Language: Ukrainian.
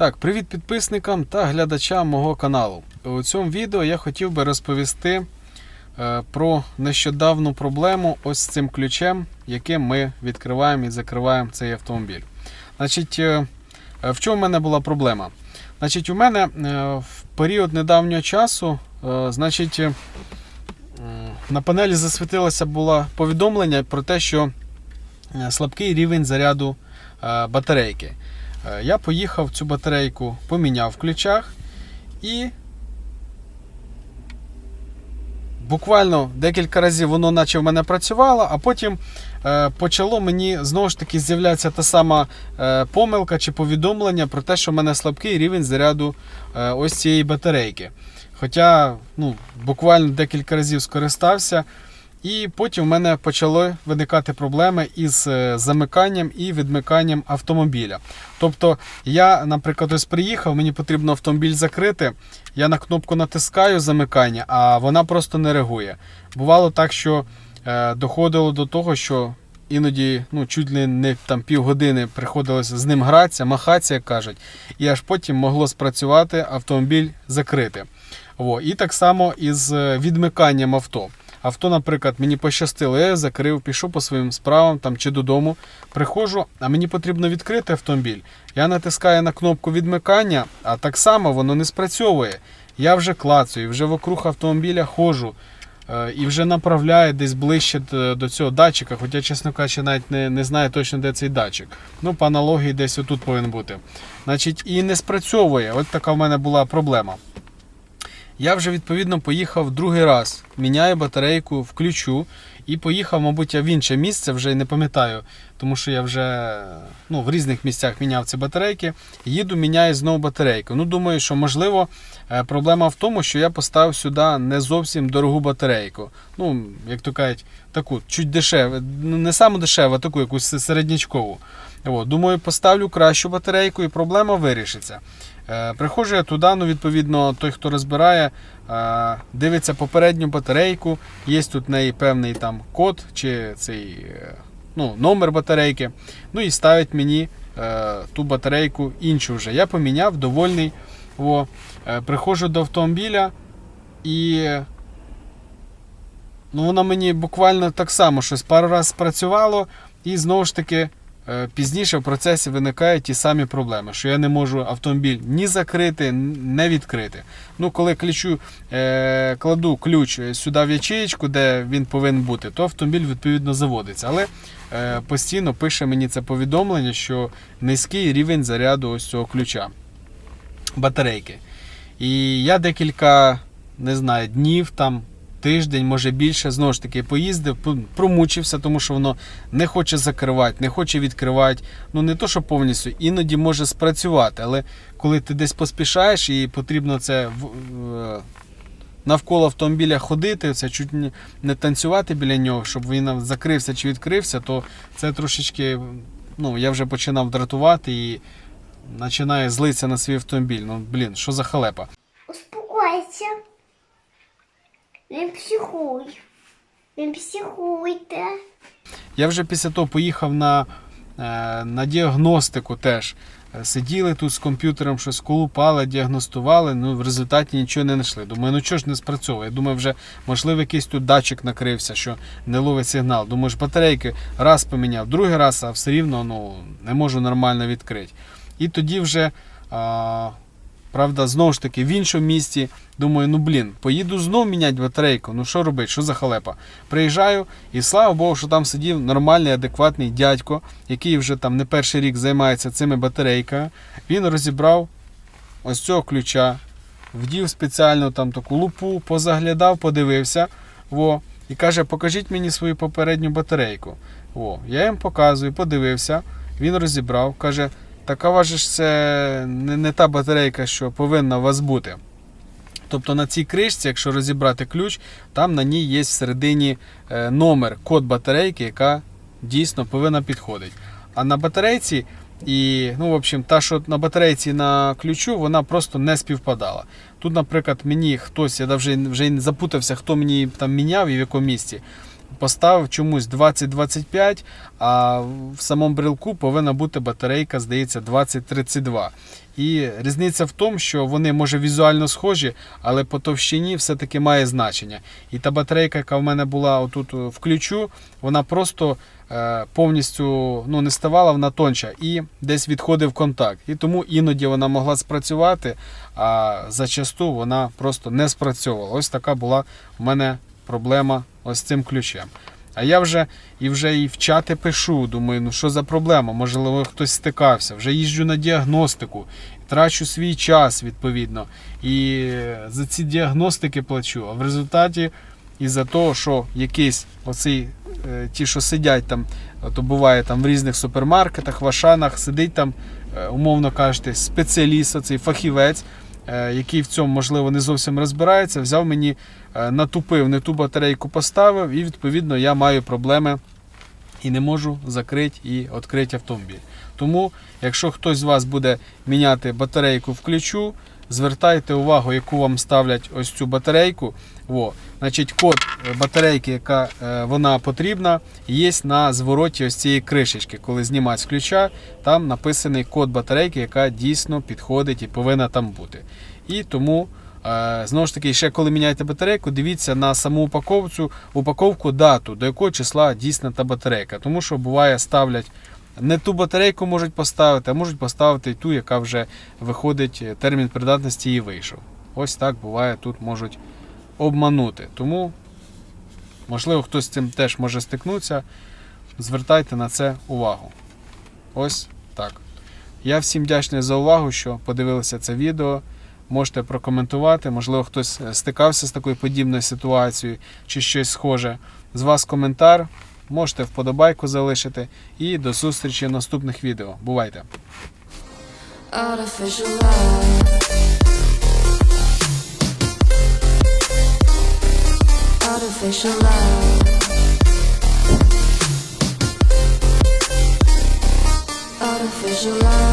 Так, привіт підписникам та глядачам мого каналу. У цьому відео я хотів би розповісти е, про нещодавну проблему ось з цим ключем, яким ми відкриваємо і закриваємо цей автомобіль. Значить, е, в чому в мене була проблема? Значить, у мене е, в період недавнього часу, значить, на панелі засвітилося було повідомлення про те, що слабкий рівень заряду батарейки. Е, Я поїхав цю батарейку, поміняв в ключах і буквально декілька разів воно наче в мене працювало, а потім е, почало мені знову ж таки з'являтися та сама е, помилка чи повідомлення про те, що в мене слабкий рівень заряду ось цієї батарейки. Хоча ну, буквально декілька разів скористався. І потім в мене почали виникати проблеми із е, замиканням і відмиканням автомобіля. Тобто, я, наприклад, ось приїхав, мені потрібно автомобіль закрити. Я на кнопку натискаю замикання, а вона просто не реагує. Бувало так, що е, доходило до того, що іноді ну, чуть ли не там, півгодини приходилося з ним гратися, махатися, як кажуть, і аж потім могло спрацювати автомобіль закрити. О, і так само із е, відмиканням авто. Авто, наприклад, мені пощастило, я закрив, пішов по своїм справам там чи додому. Приходжу, а мені потрібно відкрити автомобіль. Я натискаю на кнопку відмикання, а так само воно не спрацьовує. Я вже клацаю, вже вокруг автомобіля ходжу е, і вже направляю десь ближче до цього датчика. Хоча, чесно кажучи, навіть не, не знаю точно, де цей датчик. Ну, по аналогії десь отут повинен бути. Значить, і не спрацьовує. От така в мене була проблема. Я вже відповідно поїхав другий раз, міняю батарейку, включу і поїхав, мабуть, я в інше місце, вже не пам'ятаю, тому що я вже ну, в різних місцях міняв ці батарейки. Їду, міняю знову батарейку. Ну, думаю, що можливо е, проблема в тому, що я поставив сюди не зовсім дорогу батарейку. Ну, як то кажуть, таку чуть дешеву, ну, не саму дешеву, а таку якусь середнячкову. От, думаю, поставлю кращу батарейку і проблема вирішиться. Е, Приходжу я туди, ну, відповідно, той, хто розбирає, е, дивиться попередню батарейку, є тут в неї певний там код чи цей е, ну, номер батарейки. Ну і ставить мені ту батарейку іншу вже. Я поміняв, довольний. О, е, приходжу до автомобіля і. Ну, воно мені буквально так само щось пару разів спрацювало, і знову ж таки пізніше в процесі виникають ті самі проблеми, що я не можу автомобіль ні закрити, не відкрити. Ну, коли ключу, е, кладу ключ сюди в ячеєчку, де він повинен бути, то автомобіль відповідно заводиться. Але е, постійно пише мені це повідомлення, що низький рівень заряду ось цього ключа батарейки. І я декілька, не знаю, днів там. Тиждень, може більше, знову ж таки, поїздив, промучився, тому що воно не хоче закривати, не хоче відкривати. Ну не то, що повністю, іноді може спрацювати, але коли ти десь поспішаєш і потрібно це навколо автомобіля ходити, це чуть не танцювати біля нього, щоб він закрився чи відкрився, то це трошечки, ну, я вже починав дратувати і починає злитися на свій автомобіль. Ну, блін, що за халепа? Не психуй. Не психуйте. Я вже після того поїхав на, е, на діагностику теж. Е, Сиділи тут з комп'ютером, щось колупали, діагностували, ну в результаті нічого не знайшли. Думаю, ну чого ж не спрацьовує? Думаю, вже можливо якийсь тут датчик накрився, що не ловить сигнал. Думаю, ж батарейки раз поміняв, другий раз, а все рівно ну, не можу нормально відкрити. І тоді вже, а, правда, знову ж таки в іншому місті. Думаю, ну блін, поїду знов міняти батарейку. Ну що робити, що за халепа? Приїжджаю, і слава Богу, що там сидів нормальний, адекватний дядько, який вже там не перший рік займається цими батарейками. Він розібрав ось цього ключа, вдів спеціально там таку лупу, позаглядав, подивився. Во, і каже, покажіть мені свою попередню батарейку. О, я їм показую, подивився. Він розібрав, каже, така ваша ж це не, не та батарейка, що повинна у вас бути. Тобто на цій кришці, якщо розібрати ключ, там на ній є всередині е, номер, код батарейки, яка дійсно повинна підходити. А на батарейці, і, ну, в общем, та, що на батарейці на ключу, вона просто не співпадала. Тут, наприклад, мені хтось, я вже, вже запутався, хто мені там міняв і в якому місці. Поставив чомусь 20-25, а в самому брелку повинна бути батарейка, здається, 20-32. І різниця в тому, що вони може візуально схожі, але по товщині все-таки має значення. І та батарейка, яка в мене була отут в ключу, вона просто е, повністю ну, не ставала, вона тонча і десь відходив контакт. І тому іноді вона могла спрацювати, а зачасту вона просто не спрацьовувала. Ось така була в мене проблема ось цим ключем. А я вже і вже і в чати пишу, думаю, ну що за проблема? Можливо, хтось стикався. Вже їжджу на діагностику, трачу свій час відповідно. І за ці діагностики плачу. А в результаті, із-за того, що якийсь оцей, е, ті, що сидять там, то буває там в різних супермаркетах, в Ашанах, сидить там, е, умовно кажучи, спеціаліст, оцей фахівець, е, який в цьому, можливо, не зовсім розбирається, взяв мені, е, натупив, не ту батарейку поставив, і відповідно я маю проблеми і не можу закрити і відкрити автомобіль. Тому, якщо хтось з вас буде міняти батарейку в ключу, звертайте увагу, яку вам ставлять ось цю батарейку. Во. Значить, код е, батарейки, яка е, вона потрібна, є на звороті ось цієї кришечки. Коли знімати з ключа, там написаний код батарейки, яка дійсно підходить і повинна там бути. І тому. Е, Знову ж таки, ще коли міняєте батарейку, дивіться на саму упаковцю, упаковку дату, до якого числа дійсна та батарейка. Тому що буває ставлять не ту батарейку можуть поставити, а можуть поставити ту, яка вже виходить, е, термін придатності і вийшов. Ось так буває, тут можуть обманути. Тому, можливо, хтось з цим теж може стикнутися. Звертайте на це увагу. Ось так. Я всім вдячний за увагу, що подивилися це відео. Можете прокоментувати, можливо, хтось е, стикався з такою подібною ситуацією чи щось схоже. З вас коментар, можете вподобайку залишити. І до зустрічі в наступних відео. Бувайте! Artificial love. Artificial love.